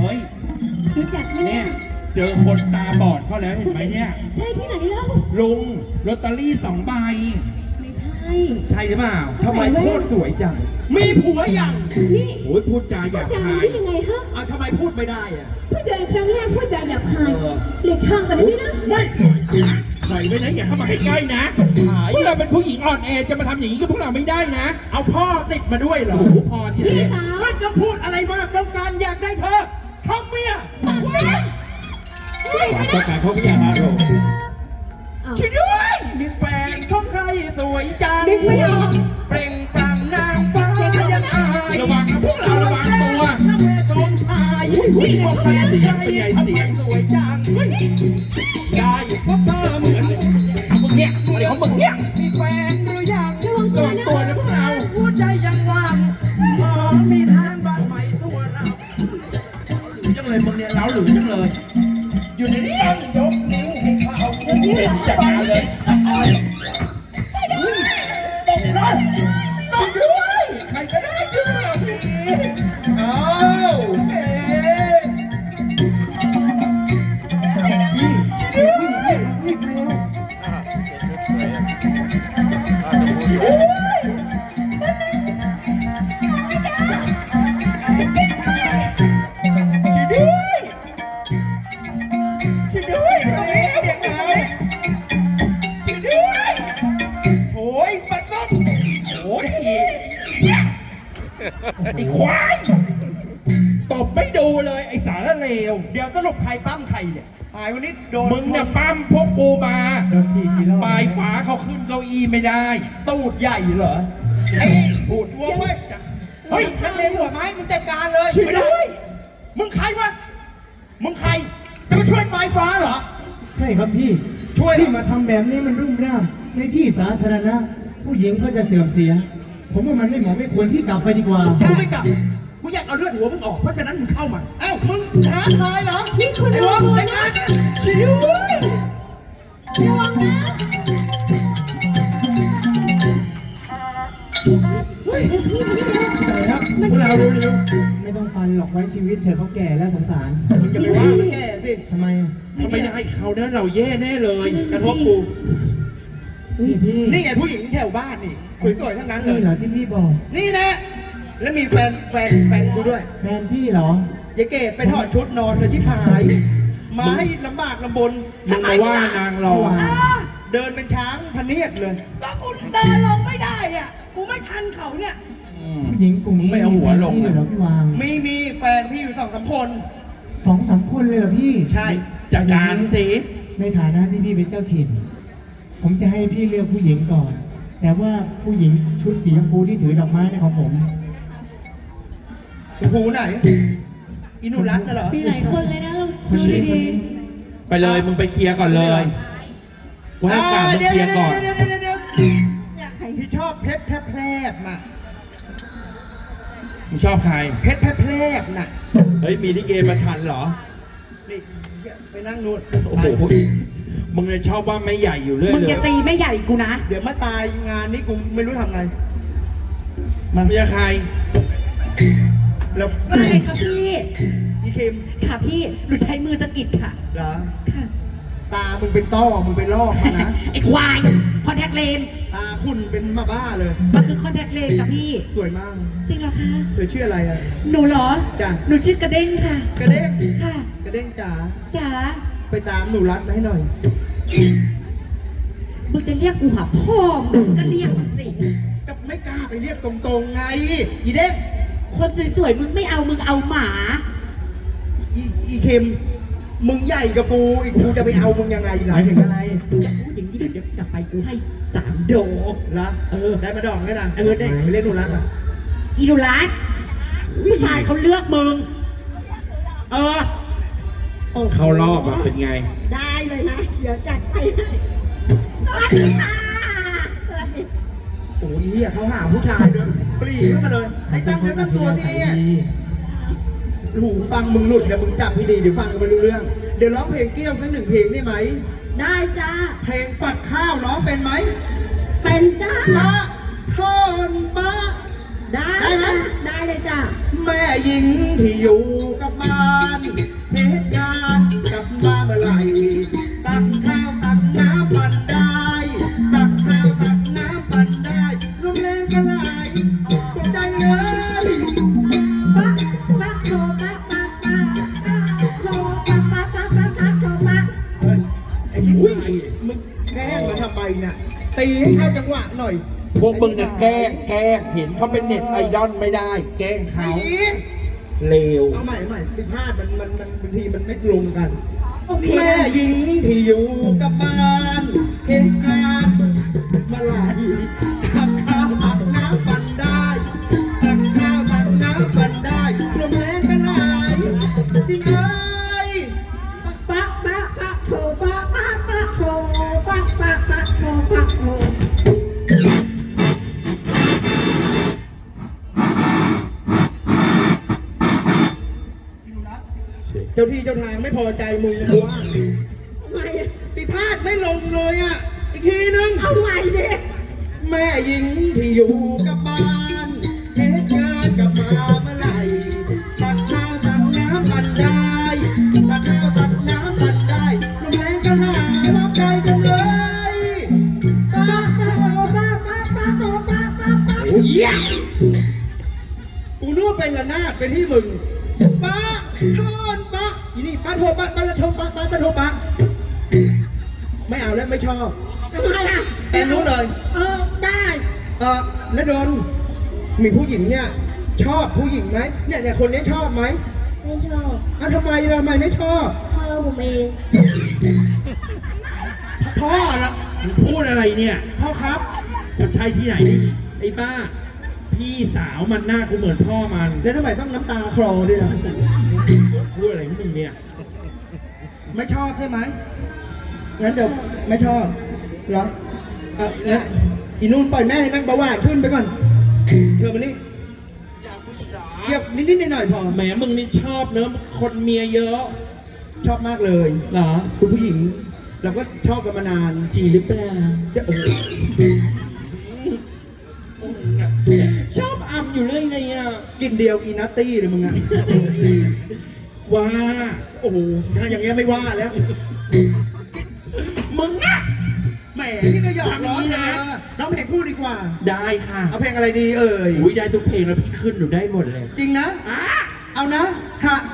เฮ้ยรู้จักไหมเนี่เนี่ยยเจอคนตาบอดเขาแล้วเห็นไหมเนี่ย ใช่ที่ไหนเล่าลุงลอตเตอรี่สองใบ ไม่ใช่ ใช่หรือเปล่าทำไมโคตรสวยจัง มีผัวยังนี่โอ้ยพูดจาหพูดยาบจาคายได้ยังไงฮะอะทำไมพูดไม่ได้อะเพิ่งเจอครั้งแรกพูดจาหยาบคายเออหลีกทางไปได้ไหมนะ ไม่ ถอยไปนะอย่าเข้ามาใกล้ๆนะพวกเราเป็นผู้หญิงอ่อนแอจะมาทำอย่างนี้กับพวกเราไม่ได้นะ เอาพ่อติดมาด้วยเหรอโอ้โหพอที่พี่เลยสาวไม่จะพูดอะไรมากต้องการอยากได้เธอทำเมียปากเสียนี่ความต้องการเขาไม่อยากอารมณ์อ้าวช่วยด้วยมีแฟนของใครสวยจังนึกไม่ออกเปล่งปลั่งนางฟ้ายังอายระวังนะพวกเราระวังตัวถ้าแม่ชมชายว่าแฟนใครทำไมสวยจัง มึงเนี่ยมีแฟนหรือยังระวังตัวนะ ตัวนะพวกเราหัวใจยังว่างมอมีทานบ้านใหม่ตัวเราจังเลยมึงเนี่ยเล้าหรือจังเลย อยู่ในนี้ต้องยกนิ้วให้เขานี่เป็เหนจักรยานเลยตบเลยตบ ไอ้ควายตบไม่ดูเลยไอ้สารเลวเดี๋ยวสรุปใครปั้มใครเนี่ยหายวันนี้โดนมึงเนี่ยปั้มพวกกูมาโดนทีกี่รอบปลายฝาเขาขึ้นเก้าอี้ไม่ได้ ตูดใหญ่เหรอไอ้พูดวัวเว้ยเฮ้ยนักเลงหัวไม้มึงจัดการเลยช่วยด้วยมึงใครวะมึงใครจะมาช่วยปลายฟ้าเหรอใช่ครับพี่ช่วยที่มาทำแบบนี้มันรุ่มร่ามในที่สาธารณะ ผู้หญิงเขาจะเสื่อมเสีย ผมว่ามันไม่เหมาะไม่ควรพี่กลับไปดีกว่า กูไม่กลับ กูอยากเอาเลือดหัวมึงออก เพราะฉะนั้นมึงเข้ามา เอ้า มึงท้าทายเหรอ นี่คุณไอ้ระววัองตัวไอ้นะงานช่วยด้วยระวังนะเฮ้ยเดี๋ยวพี่มานี่นะแต่ครับพวกเราเร็วๆไม่ต้องฟันหรอกไว้ชีวิตเธอเขาแก่แล้วสงสารมึงอย่าไปว่ามันแก่สิทำไมอะถ้าไม่ได้เขานะเราแย่แน่เลย กระทบกู นี่พี่ นี่ไงผู้หญิงแถวบ้านนี่สวยๆทั้งนั้นเลนี่ย เหรอที่พี่บอก นี่นะ แล้วมีแฟนแฟนแฟนกูด้วยแฟนพี่เหรอ ยายเกดไปถอดชุดนอนเลยที่พาย มาให้ลำบากลำบนมึงมาว่านางรออ่าเดินเป็นช้างพเนียดเลย ก็กูเดินลงไม่ได้อะ กูไม่ทันเขาเนี่ยอืมผู้หญิงกลุ่มมึงไม่เอาหัวลงนี่เลยเหรอพี่วางมีมีแฟนพี่อยู่สองสามคน สองสามคนเลยเหรอพี่ ใช่ จัดการสิ ในฐานะที่พี่เป็นเจ้าถิ่น ผมจะให้พี่เลือกผู้หญิงก่อน แต่ว่าผู้หญิงชุดสีชมพูที่ถือดอกไม้เนี่ยของผม ชมพูไหน อินุรัตน์น่ะเหรอ มีหลายคนเลยนะลองคนดูนี้คนดีนี้ไปเลยมึงไปเคลียร์ก่อนเลยกูให้โอกาสมึงเคลียร์ก่อนเดี๋ยวเดี๋ยวเดี๋ยวเดี๋ยวพี่ชอบเพชรแพรบๆน่ะมึงชอบใคร เพชรแพรบๆน่ะ เฮ้ยมีลิเกประชันเหรอ นี่ไปนั่งนู่นโอ้โห มึงเลยชอบว่าไม่ใหญ่อยู่เรื่อยมึงเลอย่ายตีไม่ใหญ่กูนะ เดี๋ยวมาตายงานนี้กูไม่รู้ทำไงไม่ใช่ใคร แล้วไม่ค่ะพี่อีคิมค่ะพี่หนูใช้มือสะกิดค่ะเหรอค่ะตามึงเป็นต้อมึงเป็นลอกมานะ ไอ้ควายคอนแทคเลนตาคุณเป็นมาบ้าเลย มันคือคอนแทคเลนค่ะพี่ สวยมากจริงเหรอคะเธอชื่ออะไรอะ หนูเหรอจ้ะ หนูชื่อกระเด้งค่ะ กระเด้งค่ะ กระเด้งจ๋าจ๋า ไปตามหนูรัดมาให้หน่อย มึงจะเรียกกูหาพ่อมึงก็เรียกมันสิ ก็ไม่กล้าไปเรียกตรงๆไง อีเด้งคนสวยๆ มึงไม่เอา มึงเอาหมา อีอีเค็ม มึงใหญ่กับกูอีกกูจะไปเอามึงยังไงหล่ะมายถึงอะไรจะพูดอย่างนี้เดี๋ยวเดี๋ยวกลับไปกูให้สามโดรัดเออ ได้มาดองด้วยนะเออได้ ไปเรียกหนูรัดอะอีดูรัสผู้ชายเขาเลือกมึง เออ เข้ารอบอะเป็นไง ได้เลยนะ เดี๋ยวจัดไปให้สวัสดีค่ะสวัสดีโอ้ยเหี้ยเขาหาผู้ชายด้วยปรีเข้ามาเลยให้ตั้งเนื้อตั้งตัวที่นี่หูฟังมึงหลุดเดี๋ยวมึงจับให้ดีเดี๋ยวฟังกันไม่รู้เรื่อง เดี๋ยวร้องเพลงเกี้ยวสักหนึ่งเพลงได้ไหม ได้จ้าเพลงฝักข้าวร้องเป็นไหมเป็นจ้าบะทอนบะได้ได้ไหมได้เลยจ้ะแม่หญิงที่อยู่กับบ้านเหตุการ ตีให้เข้าจังหวะหน่อยพวกมึงเนี่ยแกล้งแกล้งเห็นเขาเป็นเน็ตไอดอลไม่ได้ แกล้งไอ้เขานี้เลวเอาใหม่เอาใหม่ผิดพลาดมันมันมันบางทีมันไม่ลงกันโอเคแม่หญิงที่อยู่กับบ้านเหตุการณ์เมื่อไหร่ตักข้าวตักน้ำปั่นได้ตักข้าวตักน้ำปั่นได้รวมแรงกันไหลจริงเอ้ยปักปักปักโทปักปักปักโทปักปักปักโทปัก ที่เจ้าทางไม่พอใจมึงนะว่าทำไมผิดพลาดไม่ลงเลยอะ อีกทีนึง เอาใหม่ดิแม่หญิงที่อยู่กับบ้านเหตุการณ์กลับมาเมื่อไหร่ตักข้าวตักน้ำปั่นได้ตักข้าวตักน้ำปั่นได้ลมแรงกันหารับใจกันเลยป้าปักป้าปักโทปักปักโทปักปักปักโอ้ยเหี้ยกูนึกว่าเป็นระนาดเป็นที่มึงป้าทอนป้า อีนี่ป้าโทรป้าป้าโทรป้าป้าป้าโทรป้าไม่เอาแล้วไม่ชอบทำไมล่ะแอนรู้เลย เออได้เออณดลมีผู้หญิงเนี่ย ชอบผู้หญิงไหมเนี่ยเนี่ยคนนี้ชอบไหมไม่ชอบอะทำไมล่ะทำไมไม่ชอบ พ่อผมเองพ่อละมึงพูดอะไรเนี่ยพ่อครับมันใช่ที่ไหนนี่ไอ้บ้า พี่สาวมันหน้ากูเหมือนพ่อมัน แล้วทำไมต้องน้ำตาคลอด้วยล่ะ พูดอะไรของมึงเนี่ย ไม่ชอบใช่ไหมงั้นเดี๋ยวไม่ชอบเหรอเอองั้นอีนู่นปล่อยแม่ให้นั่งเบาหวานขึ้นไปก่อน เธอมานี่เก็บนิดๆหน่อยๆพอ แหมมึงนี่ชอบเนอะคนเมียเยอะชอบมากเลย เหรอ คุณผู้หญิง เราก็ชอบกันมานานจริงหรือเปล่าจะโอ้โหชอบอัมอยู่เรื่อยเลยอะ กินเดียวอีนัตตี้เลยมึงอะ ว่า โอ้โหถ้าอย่างเงี้ยไม่ว่าแล้ว มึงอะแหมนี่ก็หยอกล้อทำอย่างนี้นะนะร้องเพลงคู่ดีกว่า ได้ค่ะเอาเพลงอะไรดีเอ่ยอุ้ยได้ทุกเพลงแล้วพี่ขึ้นหนูได้หมดเลย จริงนะอะเอานะ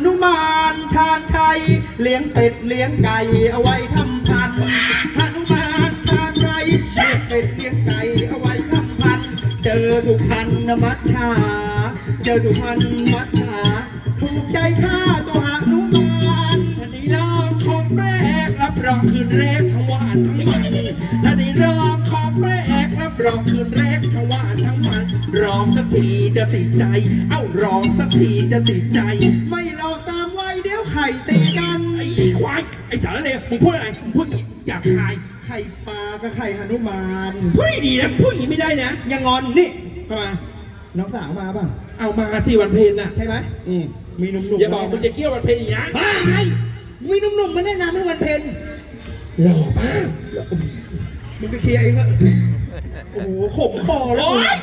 หนุมานชาญชัย เลี้ยงเป็ดเลี้ยงไก่เอาไว้ทำพันธุ์หนุมานชาญชัยเลี้ยงเป็ดเลี้ยงไก่เอาไว้ทำพันธุ์เจอถูกพันนะมัดชา เจอถูกพันมัดชา ถูกใจข้า รับรองคืนแรกทั้งหวานทั้งมันร้องสักทีจะติดใจ เอ้าร้องสักทีจะติดใจ ไม่หลอกตามไว้เดี๋ยวไข่ตีกันไอ้ควายไอ้สารเลวมึงพูดอะไรมึงพูดอย่างนี้อยากทายไข่ปลากับไข่หนุมานพูดดีๆนะพูดอย่างนี้ไม่ได้นะยังงอนนี่เข้ามาน้องสาวมาป่ะเอามาสิวันเพ็ญน่ะใช่ไหมอืมมีหนุ่มๆอย่าบอกมึงจะเกี่ยววันเพ็ญอีกนะบ้าไงมีหนุ่มๆมาแนะนำให้วันเพ็ญหล่อมากมึงไปเคลียร์เองเถอะ โอ้โหขมคอแล้วโอ๊ย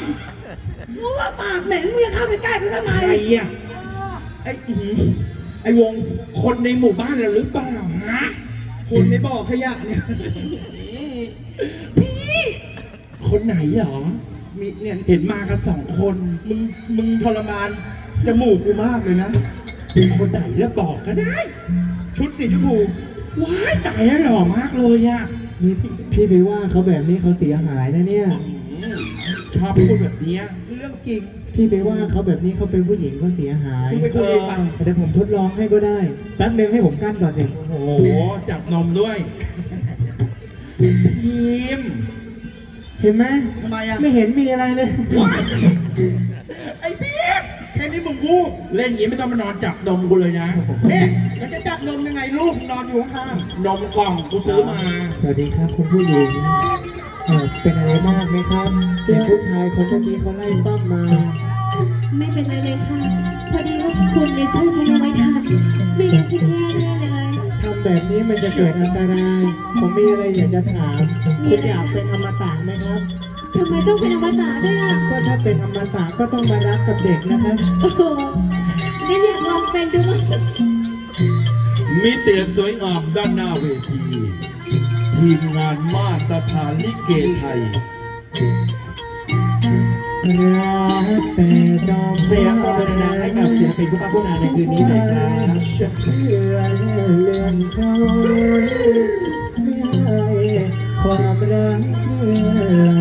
รู้ว่าปากเหม็นมึงจะเข้าไปใกล้เขาทำไม ใครอะไอ้อื้อหือไอ้วง คนในหมู่บ้านเราหรือเปล่าฮะคนในบ่อขยะเนี่ย พี่คนไหนเหรอ มีเนี่ย เห็นมากันสองคน มึง มึงทรมาน จมูกกูมากเลยนะคนไหนแล้วบอกก็ได้ ชุดสีชมพูว้ายตายแล้วหล่อมากเลยอะ นี่พี่ไปว่าเขาแบบนี้เขาเสียหายนะเนี่ยอืมชอบพูดแบบเนี้ยเรื่องจริงพี่ไปว่าเขาแบบนี้เขาเป็นผู้หญิงเขาเสียหายมึงไปคุยเองไปเดี๋ยวผมทดลองให้ก็ได้ แป๊บนึงให้ผมกั้นก่อนสิโอ้โห จับนมด้วยพิมพ์เห็นไหมทำไมอะ ไม่เห็นมีอะไรเลย ว้ายไอ้พิมพ์ แค่นี้มึงวูบเล่นอย่างนี้ไม่ต้องมานอนจับนมกูเลยนะเนี่ยมันจะจับนมยังไงลูกมึงนอนอยู่ข้างนมกล่องกูซื้อมา สวัสดีครับคุณผู้หญิงเอ่อเป็นอะไรมากไหมครับเห็นผู้ชายคนเมื่อกี้เขาไล่ปั้มมา ไม่เป็นไรเลยค่ะ พอดีว่าคุณเนี่ยช่วยฉันเอาไว้ทันไม่งั้นฉันแย่แน่เลย ทำแบบนี้มันจะเกิดอันตราย ผมมีอะไรอยากจะถาม คุณอยากเป็นอมตะไหมครับ ทำไมต้องเป็นอมตะด้วยอะก็ถ้าเป็นอมตะก็ต้องมารักกับเด็กนะคะโอ้โหงั้นอยากลองเป็นดูมั้งมีเตียสวยงามด้านหน้าเวที ทีมงานมาตรฐานลิเกไทยรักแต่จอมเสียงปรบมือดังๆให้กับศิลปินผู้พักผู้นานในคืนนี้หน่อยครับเลื่อนเลื่อนเขาไม่ให้ความรักเลื่อนไหล